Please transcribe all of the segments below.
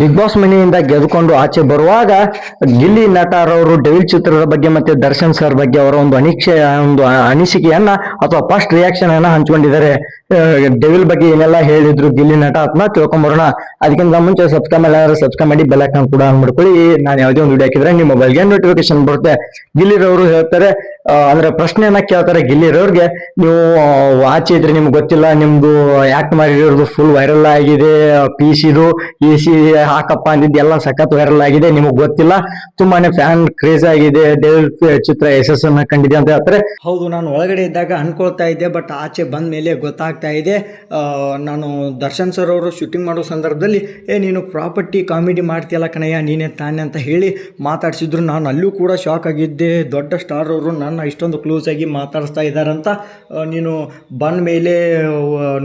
Big boss ಮನೆಯಿಂದ ಗೆದ್ಕೊಂಡು ಆಚೆ ಬರುವಾಗ ಗಿಲ್ಲಿ ನಟರವರು ಡೆವಿಲ್ ಚಿತ್ರದ ಬಗ್ಗೆ ಮತ್ತೆ ದರ್ಶನ್ ಸರ್ ಬಗ್ಗೆ ಅವರ ಒಂದು ಅನಿಕ್ಷೆ ಒಂದು ಅನಿಸಿಕೆಯನ್ನ ಅಥವಾ ಫಸ್ಟ್ ರಿಯಾಕ್ಷನ್ ಅನ್ನ ಹಂಚ್ಕೊಂಡಿದ್ದಾರೆ. ಡೆವಿಲ್ ಬಗ್ಗೆ ಏನೆಲ್ಲ ಹೇಳಿದ್ರು ಗಿಲ್ಲಿ ನಟ ಅಂತ ತಿಳ್ಕೊಂಬರೋಣ. ಅದಕ್ಕಿಂತ ಮುಂಚೆ ಸಬ್ಸ್ಕ್ರೈಬ್ ಮಾಡಿದ್ರೆ ಸಬ್ಸ್ಕ್ರೈಬ್ ಮಾಡಿ ಬೆಲ್ ಐಕಾನ್ ಕೂಡ ಮಾಡ್ಕೊಳ್ಳಿ. ನಾನು ಯಾವುದೇ ಒಂದು ವಿಡಿಯೋ ಹಾಕಿದ್ರೆ ನಿಮ್ಮ ಮೊಬೈಲ್ಗೆ ನೋಟಿಫಿಕೇಶನ್ ಬರುತ್ತೆ. ಗಿಲ್ಲಿರವರು ಹೇಳ್ತಾರೆ ಅಂದ್ರೆ ಪ್ರಶ್ನೆಯನ್ನ ಕೇಳ್ತಾರೆ ಗೆಲ್ಲಿರೋರ್ಗೆ ನೀವು ಆಚೆ ಇದ್ರೆ ನಿಮ್ಗೆ ಗೊತ್ತಿಲ್ಲ, ನಿಮ್ದು ಯಾಕೆ ಮಾಡಿರೋದು ಫುಲ್ ವೈರಲ್ ಆಗಿದೆ ಪಿ ಸಿದು ಎ ಸಿ ಹಾಕಪ್ಪ ಅಂದಿದ್ದು ಎಲ್ಲ ಸಖತ್ ವೈರಲ್ ಆಗಿದೆ, ನಿಮಗ್ ಗೊತ್ತಿಲ್ಲ. ತುಂಬಾನೇ ಫ್ಯಾನ್ ಕ್ರೇಜ್ ಆಗಿದೆ ಡೆವಿಲ್ ಚಿತ್ರ ಯಶಸ್ಸನ್ನ ಕಂಡಿದೆ ಅಂತ ಹೇಳ್ತಾರೆ. ಹೌದು, ನಾನು ಒಳಗಡೆ ಇದ್ದಾಗ ಅನ್ಕೊಳ್ತಾ ಇದ್ದೆ ಬಟ್ ಆಚೆ ಬಂದ ಮೇಲೆ ಗೊತ್ತಾಗ್ತಾ ಇದೆ. ನಾನು ದರ್ಶನ್ ಸರ್ ಅವರು ಶೂಟಿಂಗ್ ಮಾಡೋ ಸಂದರ್ಭದಲ್ಲಿ, ಏ, ನೀನು ಪ್ರಾಪರ್ಟಿ ಕಾಮಿಡಿ ಮಾಡ್ತೀಯಲ್ಲ ಕಣಯ್ಯ, ನೀನೇ ತಾನೆ ಅಂತ ಹೇಳಿ ಮಾತಾಡಿಸಿದ್ರು. ನಾನು ಅಲ್ಲೂ ಕೂಡ ಶಾಕ್ ಆಗಿದ್ದೆ. ದೊಡ್ಡ ಸ್ಟಾರ್ ಅವರು ನನ್ನ ಇಷ್ಟೊಂದು ಕ್ಲೋಸ್ ಆಗಿ ಮಾತಾಡಿಸ್ತಾ ಇದ್ದಾರಂತ ನೀನು ಬಂದ ಮೇಲೆ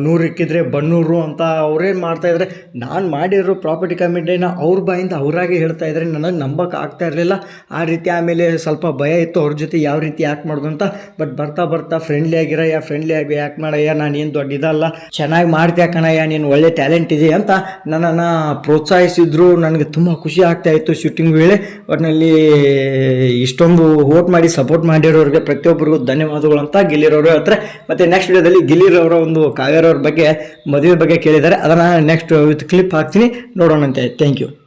ನೂರು ಇಕ್ಕಿದ್ರೆ ಬನ್ನೂರು ಅಂತ ಅವ್ರೇನು ಮಾಡ್ತಾ ಇದ್ದಾರೆ ನಾನು ಮಾಡಿರೋ ಪ್ರಾಪರ್ಟಿ ಕಮಿಟಿನ ಅವ್ರ ಬಾಯಿಂದ ಅವರಾಗೆ ಹೇಳ್ತಾ ಇದ್ದಾರೆ ನನಗೆ ನಂಬಕ್ಕೆ ಆಗ್ತಾ ಇರಲಿಲ್ಲ. ಆ ರೀತಿ ಆಮೇಲೆ ಸ್ವಲ್ಪ ಭಯ ಇತ್ತು ಅವ್ರ ಜೊತೆ ಯಾವ ರೀತಿ ಯಾಕೆ ಮಾಡೋದು ಅಂತ. ಬಟ್ ಬರ್ತಾ ಬರ್ತಾ ಫ್ರೆಂಡ್ಲಿ ಆಗಿರಯ್ಯ ಫ್ರೆಂಡ್ಲಿ ಆಗಿ ಯಾಕೆ ಮಾಡಯ್ಯ, ನಾನು ಏನು ದೊಡ್ಡ ಇದಲ್ಲ. ಚೆನ್ನಾಗಿ ಮಾಡ್ತೀಯ ಕಣಯ್ಯ, ನೀನು ಒಳ್ಳೆ ಟ್ಯಾಲೆಂಟ್ ಇದೆ ಅಂತ ನನ್ನನ್ನು ಪ್ರೋತ್ಸಾಹಿಸಿದ್ರು. ನನಗೆ ತುಂಬ ಖುಷಿ ಆಗ್ತಾ ಇತ್ತು ಶೂಟಿಂಗ್ ವೇಳೆ. ಒಟ್ಟಿನಲ್ಲಿ ಇಷ್ಟೊಂದು ವೋಟ್ ಮಾಡಿ ಸಪೋರ್ಟ್ ಮಾಡಿರೋರಿಗೆ ಪ್ರತಿಯೊಬ್ಬರಿಗೂ ಧನ್ಯವಾದಗಳು ಅಂತ ಗಿಲ್ಲಿರವರು ಹೇಳ್ತಾರೆ. ಮತ್ತು ನೆಕ್ಸ್ಟ್ ವಿಡಿಯೋದಲ್ಲಿ ಗಿಲ್ಲಿರವರ ಒಂದು ಕಾವೇರವ್ರ ಬಗ್ಗೆ, ಮದುವೆ ಬಗ್ಗೆ ಕೇಳಿದ್ದಾರೆ. ಅದನ್ನು ನೆಕ್ಸ್ಟ್ ವಿತ್ ಕ್ಲಿಪ್ ಹಾಕ್ತೀನಿ. ನೋಡೋಣಂತೆ. Thank you